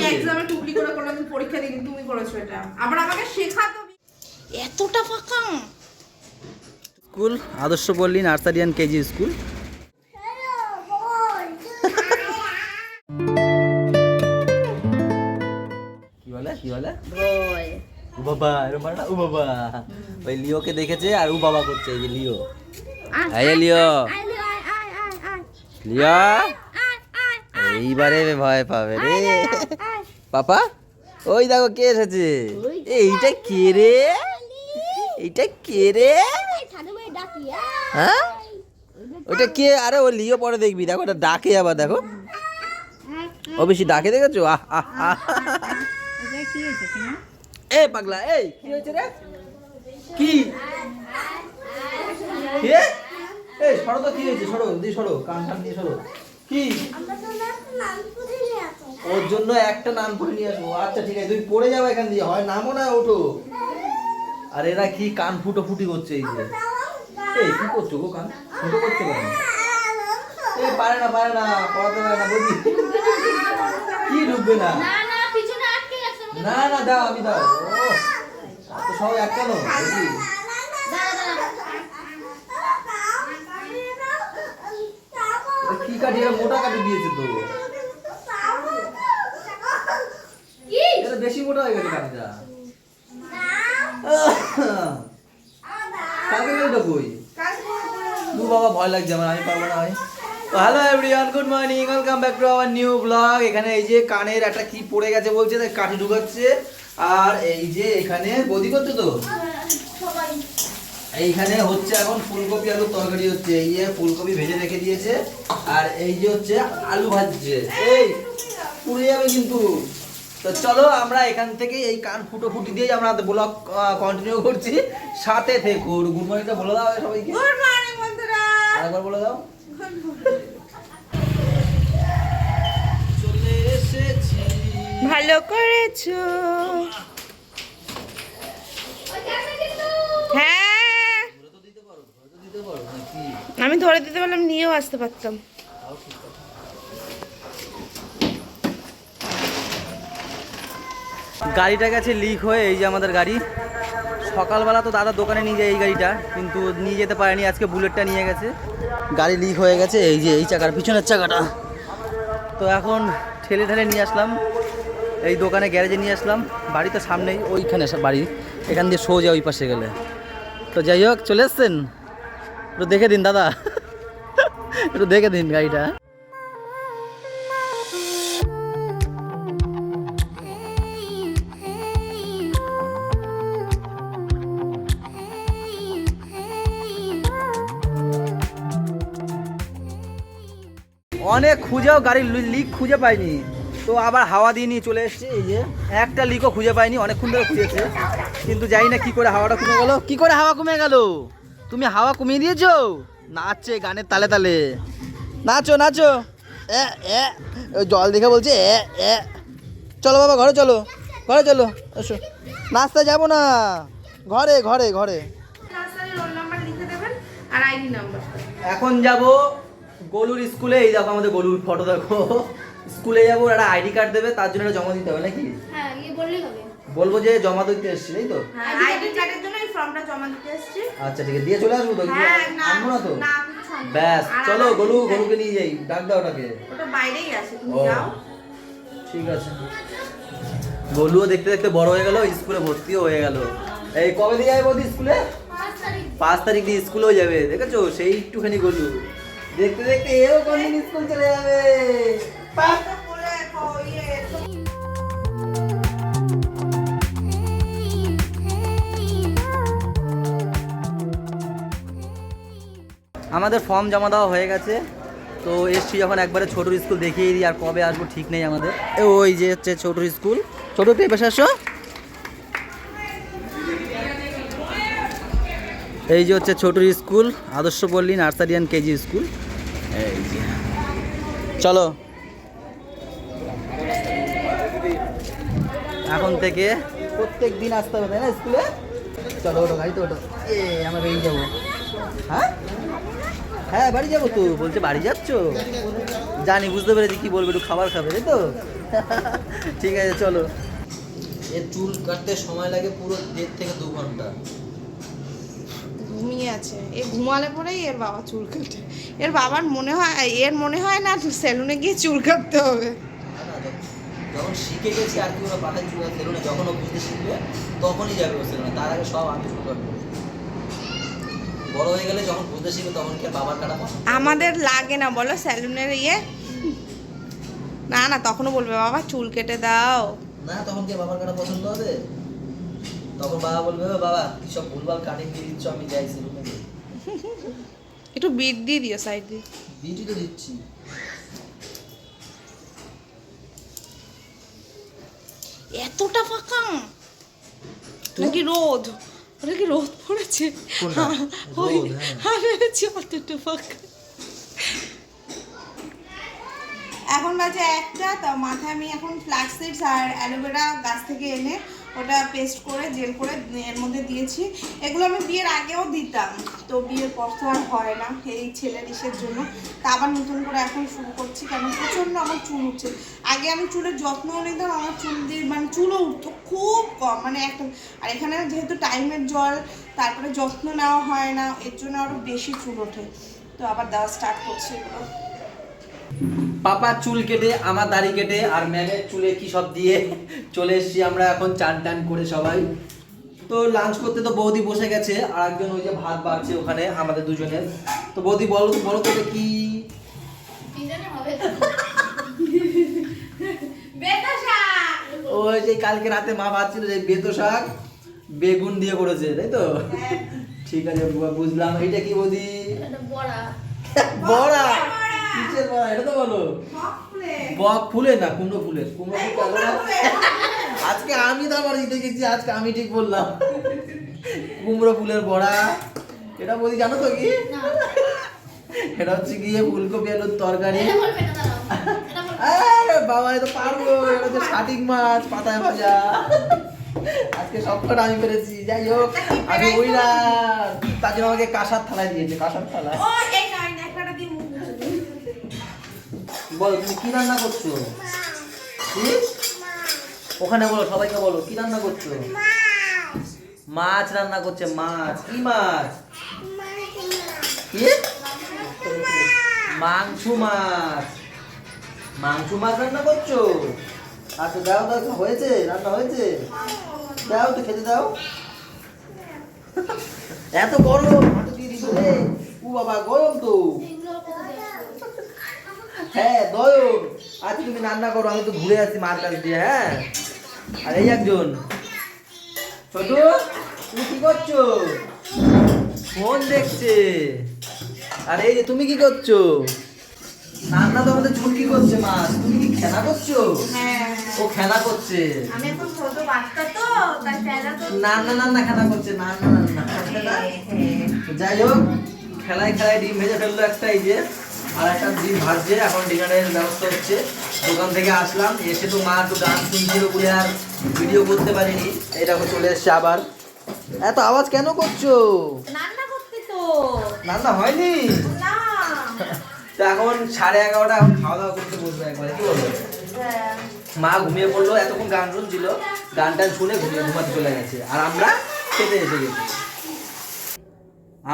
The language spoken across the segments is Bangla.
আমি এক্সামে টুকলি করে কোনোদিন পরীক্ষা দিইনি তুমি করেছ এটা। আবার আমাকে শেখাতো এতটা ফাঁকা? স্কুল আদর্শ পল্লী নার্সারি অ্যান্ড কেজি স্কুল। কি বলে কি বলে? ও বাবা এরকম না? ও বাবা। ওই লিওকে দেখেছে আর ও বাবা করছে এই যে লিও। লিও। লিও। এইবারে ভয় পাবে রে। পাপা ওই দেখো কে এসেছে। এইটা কে রে? এইটা কে রে? হ্যাঁ? ওটা কে? আরে ও লিও পরে দেখবি। দেখো ওটা ডাকে আবার দেখো। ও বেশি ডাকে দেখেছ? আহ আহ এ পাগলা এই কি হয়েছে রে? কি? কে? এই সরো তো কি হয়েছে? সরো দি সরো কান টান দিয়ে সরো। কি? ওর জন্য একটা নাম করে নিয়ে আসব। আচ্ছা ঠিক আছে তুমি পড়ে যাবে এখান দিয়ে। হয় নামো না ওঠো। আর এরা কি কান ফুটো ফুটি করছে এই যে? এই কি করছ গো কান? ফুটো করছ কেন? এ পারে না পারে না পড়াতে পারে না বলি। কি ঢুকবে না? না না দাও আমি দাও। তো সব এক কেন বলছি এ কি কাঠি এরা মোটা কাঠি দিয়েছে তো। এটা বেশি মোটা হয়ে গেছে কাঠিটা। কালকে গেলটা কই? দু বাবা ভয় লাগছে আমার আমি পারব না ভাই hello everyone good morning welcome back to our new blog এখানে এই যে কানের একটা কি পড়ে গেছে বলছে কাঠি ঢুকাচ্ছে। আর এই যে এখানে বদি করছে তো? এইখানে হচ্ছে এখন ফুলকপি আলুর তরকারি হচ্ছে। এই যে ফুলকপি ভেজে রেখে দিয়েছে। আর এই যে হচ্ছে আলু ভাজছে। এই পুড়ে যাবে কিন্তু। তো চলো আমরা এখান থেকে এই কান ফুটো ফুটি দিয়ে আমরা ব্লগ কন্টিনিউ করছি। সাথে থেকো। গুড মর্নিংটা বলে দাও সবাইকে। গুড মর্নিং বন্ধুরা। আরেকবার বলে দাও। চলে এসেছি। ভালো করেছ হ্যাঁ ধরে তো দিতে পারো ধরে তো দিতে পারো নাকি ধরে দিতে পারলাম নিয়েও আসতে পারতাম। গাড়িটা গেছে লিক হয়ে, এই যে আমাদের গাড়ি। সকালবেলা তো দাদা দোকানে নিয়ে যায় এই গাড়িটা, কিন্তু নিয়ে যেতে পারেনি, আজকে বুলেটটা নিয়ে গেছে। গাড়ি লিক হয়ে গেছে, এই যে এই চাকার পিছনের চাকাটা। তো এখন ঠেলে ঠেলে নিয়ে আসলাম, এই দোকানে গ্যারেজে নিয়ে আসলাম, বাড়ি তো সামনেই ওইখানে বাড়ি, এখান দিয়ে সোজা ওই পাশে গেলে। তো যাই হোক, চলে এসছেন? দেখে দিন, দাদা। একটু দেখে দিন গাড়িটা। অনেক খুঁজেও গাড়ির লিক খুঁজে পাইনি। তো আবার হাওয়া দিয়ে নিয়ে চলে এসেছে, এই যে। একটা লিকও খুঁজে পাইনি, অনেকক্ষণ ধরে খুঁজেছে। কিন্তু জানি না কি করে হাওয়াটা কমে গেল। কি করে হাওয়া কমে গেল? তুমি হাওয়া কমিয়ে দিয়েছ? নাচছে গানের তালে তালে। নাচো নাচো। এ এ জল দেখে বলছে এ এ। চলো বাবা ঘরে চলো ঘরে চলো এসো। নাচতে যাব না। ঘরে ঘরে ঘরে। রাস্তায় রোল নাম্বার লিখে দেবেন আর আইডি নাম্বার এখন যাব গলুর স্কুলে। এই দেখো আমাদের গলুর ফটো দেখো। স্কুলে যাব একটা আইডি কার্ড দেবে তার জন্য একটা জমা দিতে হবে নাকি? হ্যাঁ বললেই হবে। বলব যে জমা দিতে এসছি তাই তো? হ্যাঁ আইডি এই ফর্মটা জমা দিতে এসেছি। আচ্ছা ঠিক আছে। দিয়ে চলে আসব তো হ্যাঁ না আনব না তো? না কিছু আনব ব্যাস চলো গলু গলুকে নিয়ে যাই। ডাক দাও ওটাকে। ওটা বাইরেই আছে তুমি যাও। ঠিক আছে। গলুও দেখতে দেখতে বড় হয়ে গেল স্কুলে ভর্তিও হয়ে গেল। এই কবে দিয়ে যাবে বৌদি স্কুলে? পাঁচ তারিখ। পাঁচ তারিখ দিয়ে স্কুলেও যাবে দেখেছ? সেই একটুখানি গলু। দেখতে দেখতে এও কোনদিন স্কুল চলে যাবে। আমাদের ফর্ম জমা দেওয়া হয়ে গেছে। তো এসছি যখন একবারে ছোটোর স্কুল দেখিয়ে দিই আর কবে আসব ঠিক নেই আমাদের। ওই যে হচ্ছে ছোটোর স্কুল। ছোটো এ পাশে আসো। এই যে হচ্ছে ছোটোর স্কুল, আদর্শ পল্লী, নার্সারি অ্যান্ড কেজি স্কুল। চলো। এখন থেকে প্রত্যেক দিন আসতে হবে, তাই না স্কুলে? চলো ওটো গাড়িতে ওটো এ, আমরা বেরিয়ে যাব। হ্যাঁ? হ্যাঁ বাড়ি যাব তো। বলছে বাড়ি যাচ্ছ? জানি বুঝতে পেরেছি কি বলবে একটু খাবার খাবে তাই তো? ঠিক আছে চলো। এর চুল কাটতে সময় লাগে পুরো দেড় থেকে দু ঘণ্টা। ঘুমিয়ে আছে। এ ঘুমালে পরেই এর বাবা চুল কাটে। এর বাবার মনে হয় এর মনে হয় না সেলুনে গিয়ে চুল কাটতে হবে। যখন- শিখে গেছি আর কি ওরা পাঠায় চুল সেলুনে যখন ও বুঝতে শিখবে তখনই যাবে ও সেলুনে। তার আগে সব আমি শুরু করব বড় হয়ে গেলে যখন বুঝতে শিখবে তখন কি বাবার কাটা আমাদের লাগে না বলো স্যালুনের ইয়ে? না না তখনও বলবে বাবা চুল কেটে দাও। না তখন কি বাবার কাটা পছন্দ হবে? তখন বাবা বলবে বাবা সব ভুলভাল কাটিং দিয়ে দিচ্ছ আমি যাই সেলুনে একটু বিট দিয়ে দিও সাইড দিয়ে। বিউটি তো দিচ্ছি। এতটা ফাঁকা? নাকি রোদ? ওটা কি রোদ পড়েছে কোনটা? ওই, রোদ, হ্যাঁ। ভেবেছি অতটা ফাঁকা এখন বাজে একটা তো মাথায় আমি এখন ফ্ল্যাক্সিডস আর অ্যালোভেরা গাছ থেকে এনে ওটা পেস্ট করে, জেল করে, এর মধ্যে দিয়েছি। এগুলো আমি বিয়ের আগেও দিতাম, তো বিয়ের পর তো আর হয় না এই ছেলের ইসের জন্য। তা আবার নতুন করে এখন শুরু করছি কারণ প্রচণ্ড আমার চুল উঠছে। আগে আমি চুলের যত্নও নিতাম, আমার চুল দিয়ে মানে চুলও উঠতো খুব কম মানে একটা, আর এখানে যেহেতু টাইমের জল, তারপরে যত্ন নেওয়া হয় না, এর জন্য আরও বেশি চুল ওঠে। তো আবার দেওয়া স্টার্ট করছি এগুলো। পাপার চুল কেটে আমার দাড়ি কেটে আর ম্যামের চুলে কি সব দিয়ে চলে এসেছি আমরা এখন চান টান করে সবাই। তো লাঞ্চ করতে তো বৌদি বসে গেছে আর একজন ওই যে ভাত বাড়ছে ওখানে আমাদের দুজনের। তো বৌদি বলো তো বলো তো এটা কি? ওই যে কালকে রাতে মা ভাবছিল যে বেতো শাক বেগুন দিয়ে করেছে তাই তো? ঠিক আছে বুঝলাম। এটা কি বৌদি? বড়া। বড়া? কিসের বড়া এটা তো বলো বক ফুলের না কুমড়ো ফুলের কুমড়ো ফুল আজকে আমি তো আবার জিতে গেছি আজকে আমি ঠিক বললাম। কুমড়ো ফুলের বড়া। এটা বলি জানো তো কি? এটা হচ্ছে গিয়ে ফুলকপি আলুর তরকারি। বাবা এটা পারব। এটা হচ্ছে শাটিক মাছ পাতায় ভাজা। আজকে সবকটা আমি পেরেছি। যাই হোক আমি ওই না তার জন্য আমাকে কাঁসার থালায় দিয়েছে কাঁসার থালা। বলো, তুমি কি রান্না করছ? ওখানে বলো, সবাইকে বলো, কি রান্না করছ? মাছ রান্না করছে, মাছ। কি মাছ? কি? মাংস মাছ। মাংস মাছ রান্না করছ? আচ্ছা দাও দাও হয়েছে, রান্না হয়েছে? দাও তো, খেতে দাও। এত গরম, হাঁটু দিয়ে ও বাবা, গরম তো। হ্যাঁ দয়ন আজকে তুমি রান্না করো আমি তো ঘুরে আসছি মার কাছ দিয়ে হ্যাঁ? আর এই একজন। ছোট তুমি কি করছ? ফোন দেখছে। আর এই যে তুমি কি করছ? রান্না তো আমাদের ঝুল কি করছে মাছ। তুমি কি খেলা করছ? হ্যাঁ। ও খেলা করছে। আমি এখন ছোট বাচ্চা তো তাই খেলা তো না না না না খেলা করছে না না না না যাই হোক খেলায় খেলায় ডিম ভেজে ফেলল একটা এই যে। আর একটা ডিম ভাজছে এখন ডিনারের ব্যবস্থা হচ্ছে। দোকান থেকে আসলাম এসে তো মা একটু গান শুনছিল বলে আর ভিডিও করতে পারিনি। এটা চলে এসছে আবার। এত আওয়াজ কেন করছ? রান্না হয়নি? তো এখন সাড়ে এগারোটা এখন খাওয়া দাওয়া করতে বসবো একবারে কি বলব? হ্যাঁ। মা ঘুমিয়ে পড়ল এতক্ষণ গান শুনছিল। গান টান শুনে ঘুমিয়ে ঘুমাতে চলে গেছে। আর আমরা খেতে এসে গেছি।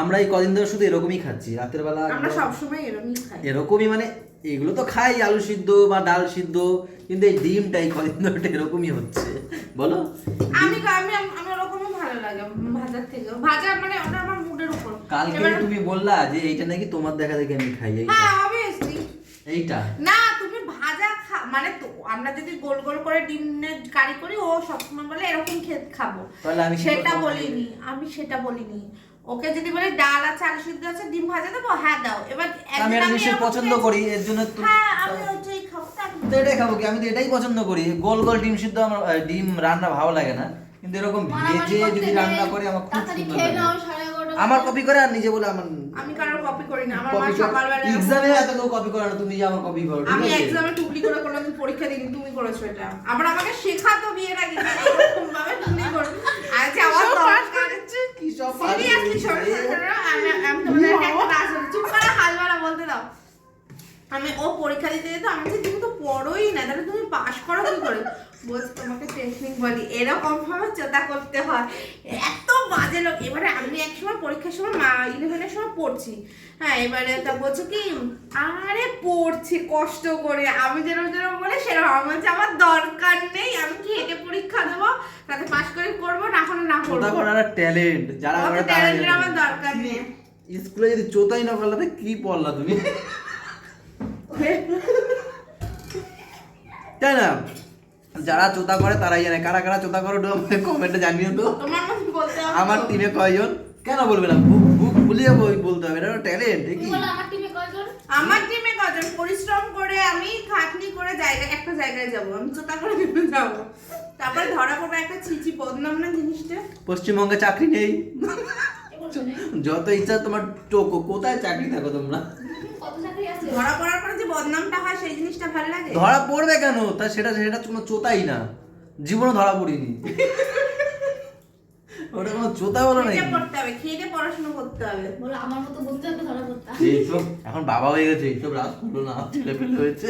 আমরা এই কদিন ধরে শুধু এরকমই খাচ্ছি রাতের বেলা আমরা সবসময় এরকমই খাই। এরকমই মানে এগুলো তো খাই আলু সিদ্ধ বা ডাল সিদ্ধ কিন্তু এই ডিমটাই কদিন ধরে এরকমই হচ্ছে। বলো? আমি আমি ওরকমই ভালো লাগে ভাজার থেকে ভাজা মানে ওটা আমার মুডের উপর। কালকে তুমি বললা যে এইটা নাকি তোমার দেখা দেখে আমি খাই এইটা। হ্যাঁ অবভিয়াসলি এইটা? না তুমি ভাজা খা মানে আমরা যদি গোল গোল করে ডিমের কারি করি ও সবসময় বলে এরকম খেত খাব। তাহলে আমি সেটা বলিনি আমি সেটা বলিনি। ওকে যদি বলে ডাল আছে আলু সিদ্ধ আছে ডিম ভাজা দেবো হ্যাঁ দাও। এবার আমি নিশ্চয়ই পছন্দ করি এর জন্য তো হ্যাঁ আমি ওইটাই খাব তো এটাই খাব কি? আমি তো এটাই পছন্দ করি। গোল গোল ডিম সিদ্ধ আমার ডিম রান্না ভালো লাগে না। কিন্তু এরকম ভেজে যদি রান্না করি আমার খুব সুন্দর লাগে। আমার কপি করে আর নিজে বলে আমার আমি কারোর কপি করি না। আমার মা সকালবেলা এক্সামে এত কেউ কপি করে না তুমি যে আমার কপি করো আমি এক্সামে টুকলি করে কোনোদিন পরীক্ষা দিইনি তুমি করেছ এটা। আবার আমাকে শেখাতো বিয়ের টেকনিক বলি এরকম ভাবে চেতা করতে হয়। এত বাজে লোক। এবারে আমি এক সময় পরীক্ষার সময় মা ইলেভেনের সময় পড়ছি। হ্যাঁ এবারে তা বলছে কি আরে পড়ছি কষ্ট করে। আমি যেরকম যেরকম বলে সেরকম। আমার বলছে আমার দরকার নেই। আমি কি হেঁটে পরীক্ষা দেবো? তাতে পাশ করে করব? না হলে না করব? ট্যালেন্ট যারা তারা ট্যালেন্টের আমার দরকার নেই। স্কুলে যদি চোতাই না করলে তো কি পড়লা তুমি? তাই না? যারা চোতা করে তারাই জানে। কারা কারা চোতা করে ওটা কমেন্টে জানিয়ে তো। আমার টিমে কয়জন? কেন বলবে না? বুক বুক বই বলতে হবে এটা ট্যালেন্ট কি? আমার টিমে কয়জন? কজন পরিশ্রম করে আমি খাটনি করে জায়গায় একটা জায়গায় যাব। আমি চোতা করে যাব। তারপরে ধরা পড়বে একটা ছিচি বদনাম না জিনিসটা? পশ্চিমবঙ্গে চাকরি নেই। যত ইচ্ছা তোমার টোকো কোথায় চাকরি থাকো তোমরা? কত চাকরি আছে ধরা পড়ার পরে যে বদনামটা হয় সেই জিনিসটা ভালো লাগে? ধরা পড়বে কেন? তা সেটা সেটা কোনো চোতাই না। জীবনও ধরা পড়িনি। ওটা কোনো চোতা বলো খেটে পড়তে হবে খেটে পড়াশোনা করতে হবে। বলো আমার মতো বলতে হবে ধরা এইসব এখন বাবা হয়ে গেছে এইসব রাত হলো না ছেলে পেলে হয়েছে।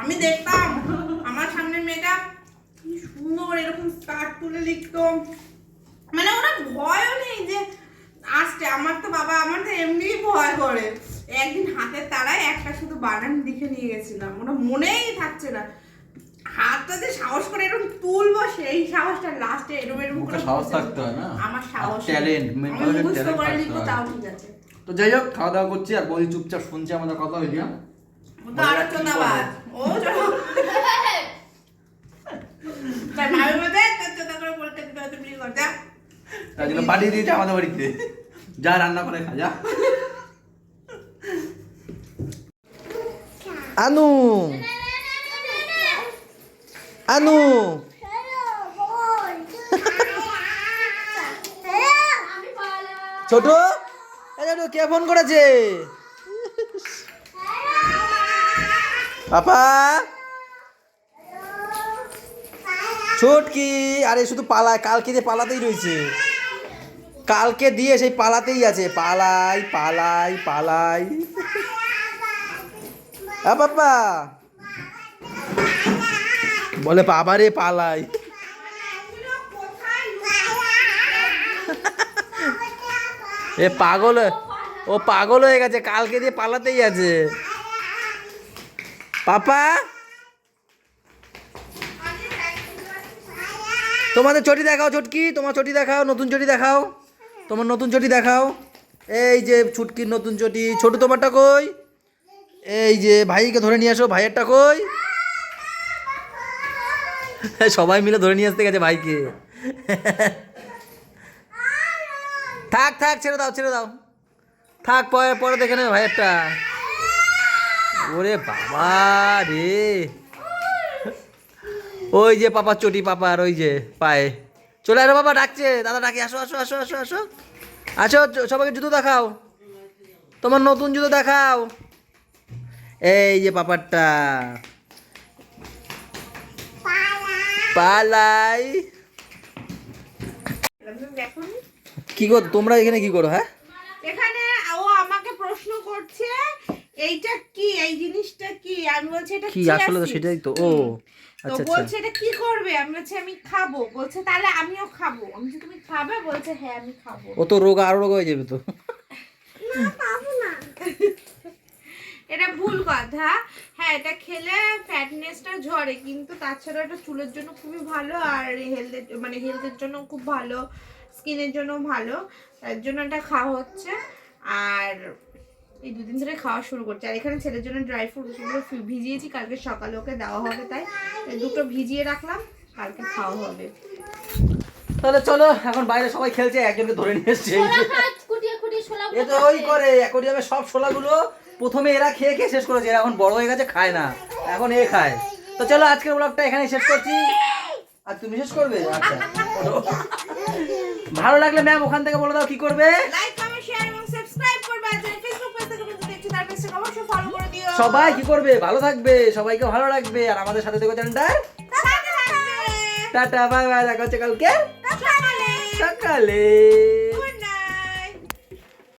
আমি দেখতাম আমার সামনের মেয়েটা কি সুন্দর এরকম স্কার্ট তুলে লিখতো। মানে ওরা ভয়ও নেই যে আসছে আমার তো বাবা আমার তো এমনি ভয় করে। একদিন হাতের তারায় একটা শুধু বানান লিখে নিয়ে গেছিলাম। ওটা মনেই থাকছে না। হাতটা যে সাহস করে এরকম তুলবো সেই সাহসটা লাস্টে এরকম এরকম করে সাহস থাকতে হয় না। আমার সাহস talent করে লিখব তাও ঠিক আছে। তো যাই হোক খাওয়া দাওয়া করছি আর বলি চুপচাপ শুনছি আমাদের কথা হইলি? ও তো আরও চোদাবাজ ও চোদা- তার মধ্যে তোর চোদা করে পরীক্ষা দিতে হয়তো বিয়ে কর, যা। তার জন্য পাঠিয়ে দিয়েছে আমাদের বাড়িতে। যা রান্না করে খা, যা। আনু। আনু। ছোট। কে ফোন করেছে? পাপা। ছোটকি। আরে, শুধু পালা কালকে যে পালাতেই রয়েছে। কালকে দিয়ে সেই পালাতেই আছে। পালাই পালাই পালাই। আ পাপা বলে, বাবা রে, পালাই। এ, পাগল ও পাগল হয়ে গেছে, কালকে দিয়ে পালাতেই আছে। পাপা। তোমাদের চটি দেখাও, চটকি। তোমার চটি দেখাও, নতুন চটি দেখাও। তোমার নতুন চটি দেখাও। এই যে ছুটকির নতুন চটি। ছোট তোমারটা কই? এই যে ভাইকে ধরে নিয়ে আসো, ভাইয়েরটা কই? সবাই মিলে ধরে নিয়ে আসতে গেছে ভাইকে। থাক থাক, ছেড়ে দাও ছেড়ে দাও। থাক, পরে পরে দেখে নেবে ভাইয়েরটা। ওরে বাবা রে। ওই যে পাপার চটি, পাপার, ওই যে পায়ে। চলে আসো বাবা ডাকছে। দাদা ডাকে আসো আসো আসো আসো আসো। আসো সবাইকে জুতো দেখাও। তোমার নতুন জুতো দেখাও। এই যে পাপারটা। পালাই। কি কর তোমরা এখানে কি করো হ্যাঁ? এখানে ও আমাকে প্রশ্ন করছে এইটা কি? এই জিনিসটা কি? আমি বলছি এটা কি আসলে তো সেটাই তো ও। তো আচ্ছা বলছে আচ্ছা এটা কি করবে? আমি বলছি আমি খাব। বলছে তাহলে আমিও খাব। আমি বলছি তুমি খাবে? বলছে হ্যাঁ আমি খাব। ও তো রোগ আরও রোগ হয়ে যাবে তো। এটা ভুল কথা। হ্যাঁ এটা খেলে ফ্যাটনেসটা ঝরে কিন্তু তাছাড়া এটা চুলের জন্য খুবই ভালো আর হেলথের মানে হেলথের জন্য খুব ভালো স্কিনের জন্য ভালো। তার জন্য এটা খাওয়া হচ্ছে। আর এই দুদিন ধরে খাওয়া শুরু করছে। আর এখানে ছেলের জন্য ড্রাই ফ্রুটসগুলো ভিজিয়েছি কালকে সকালে ওকে দেওয়া হবে তাই। দুটো ভিজিয়ে রাখলাম কালকে খাওয়া হবে। তাহলে চলো এখন বাইরে সবাই খেলছে একজনকে ধরে নিয়ে এসছে। এ তো ওই করে অ্যাকোরিয়ামে সব ছোলাগুলো প্রথমে এরা খেয়ে খেয়ে শেষ করেছে এরা এখন বড় হয়ে গেছে খায় না। এখন এ খায়। তো চলো আজকের ব্লগটা এখানে শেষ করছি। আর তুমি শেষ করবে? আচ্ছা। ভালো লাগলে ম্যাম ওখান থেকে বলে দাও কি করবে। লাইক অবশ্যই ফলো করে দিও। সবাই কি করবে? ভালো থাকবে সবাইকে ভালো রাখবে আর আমাদের সাথে দেখো চ্যানেলটা টাটা বাই বাই দেখা হচ্ছে কালকে। সকালে। সকালে।